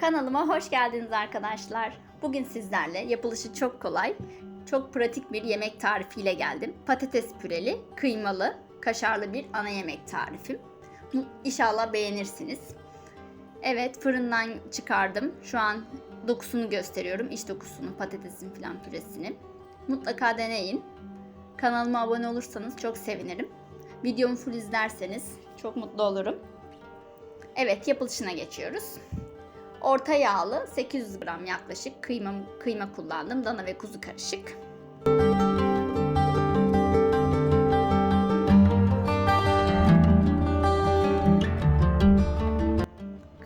Kanalıma hoş geldiniz arkadaşlar. Bugün sizlerle yapılışı çok kolay, çok pratik bir yemek tarifiyle geldim. Patates püreli, kıymalı, kaşarlı bir ana yemek tarifim. İnşallah beğenirsiniz. Evet fırından çıkardım. Şu an dokusunu gösteriyorum. İç dokusunu, patatesin filan püresini. Mutlaka deneyin. Kanalıma abone olursanız çok sevinirim. Videomu full izlerseniz çok mutlu olurum. Evet yapılışına geçiyoruz. Orta yağlı 800 gram yaklaşık kıyma, kıyma kullandım. Dana ve kuzu karışık.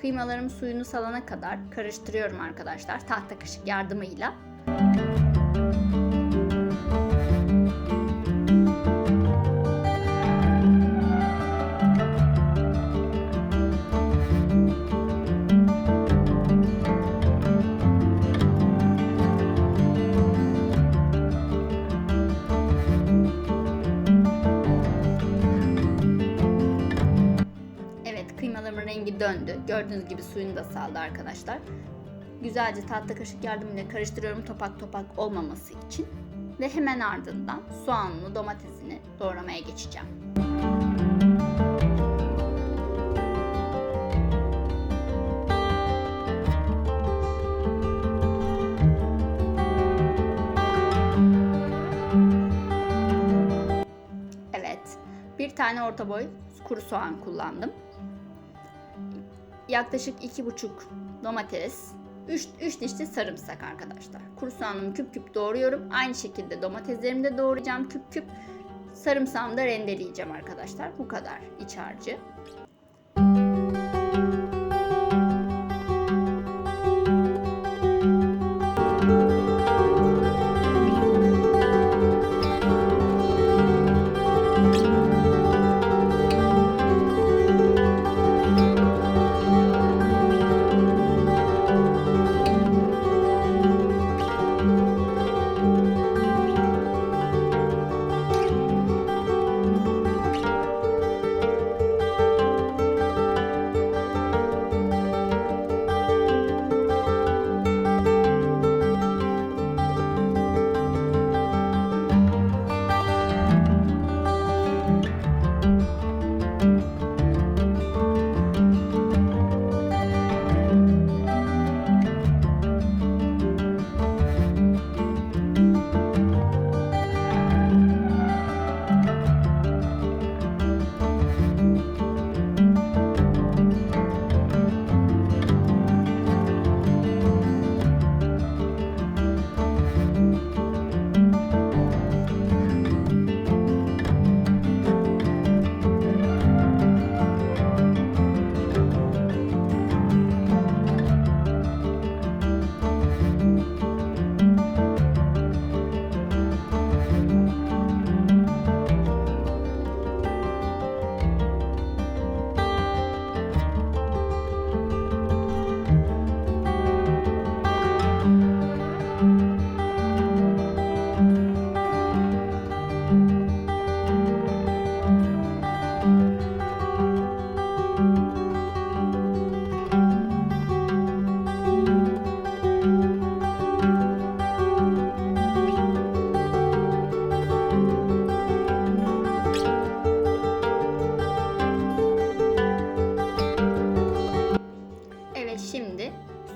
Kıymalarım suyunu salana kadar karıştırıyorum arkadaşlar tahta kaşık yardımıyla. Evet döndü. Gördüğünüz gibi suyunu da saldı arkadaşlar. Güzelce tahta kaşık yardımıyla karıştırıyorum topak topak olmaması için. Ve hemen ardından soğanını, domatesini doğramaya geçeceğim. Evet. Bir tane orta boy kuru soğan kullandım. Yaklaşık iki buçuk domates, 3, 3 diş de sarımsak arkadaşlar. Kuru soğanımı küp küp doğruyorum. Aynı şekilde domateslerimi de doğrayacağım küp küp. Sarımsağımı da rendeleyeceğim arkadaşlar. Bu kadar iç harcı.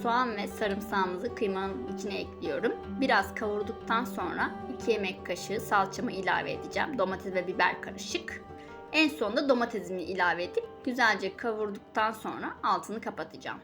Soğan ve sarımsağımızı kıymanın içine ekliyorum. Biraz kavurduktan sonra 2 yemek kaşığı salçamı ilave edeceğim. Domates ve biber karışık. En sonunda domatesimi ilave edip güzelce kavurduktan sonra altını kapatacağım.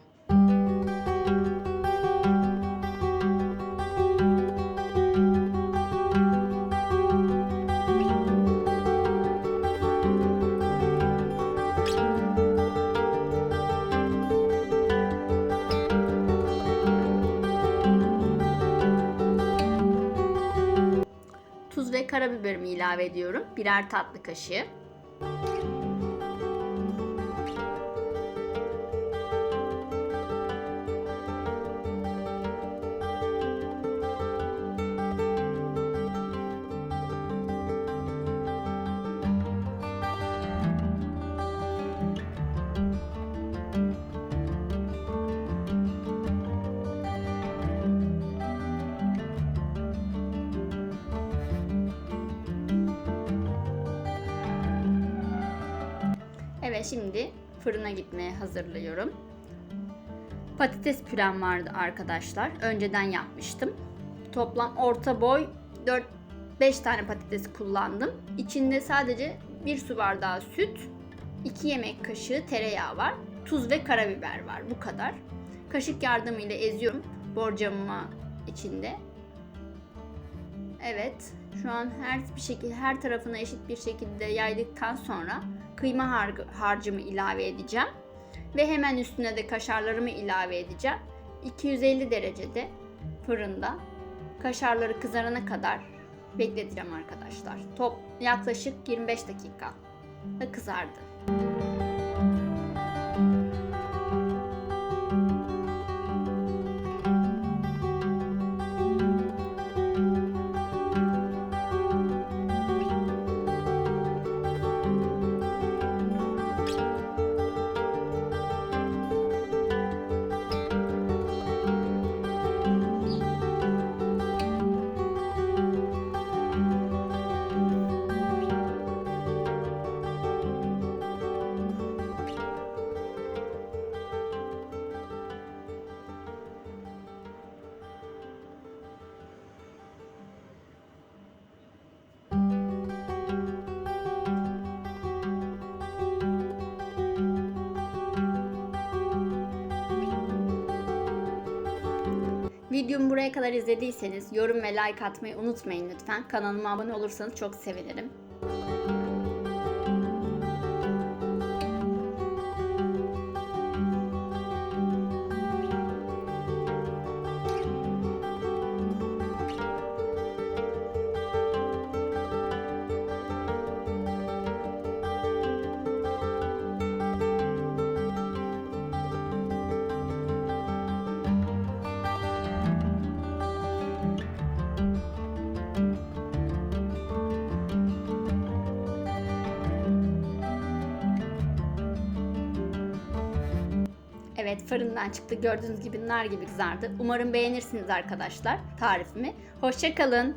Karabiberimi ilave ediyorum. Birer tatlı kaşığı. Ve şimdi fırına gitmeye hazırlıyorum. Patates pürem vardı arkadaşlar. Önceden yapmıştım. Toplam orta boy 4-5 tane patates kullandım. İçinde sadece 1 su bardağı süt, 2 yemek kaşığı tereyağı var. Tuz ve karabiber var. Bu kadar. Kaşık yardımıyla eziyorum borcamıma içinde. Evet. Şu an her bir şekilde her tarafına eşit bir şekilde yaydıktan sonra kıyma har- harcımı ilave edeceğim. Ve hemen üstüne de kaşarlarımı ilave edeceğim. 250 derecede fırında kaşarları kızarana kadar bekleteceğim arkadaşlar. Top yaklaşık 25 dakika ve kızardı. Videomu buraya kadar izlediyseniz yorum ve like atmayı unutmayın lütfen. Kanalıma abone olursanız çok sevinirim. Evet fırından çıktı. Gördüğünüz gibi nar gibi kızardı. Umarım beğenirsiniz arkadaşlar tarifimi. Hoşçakalın.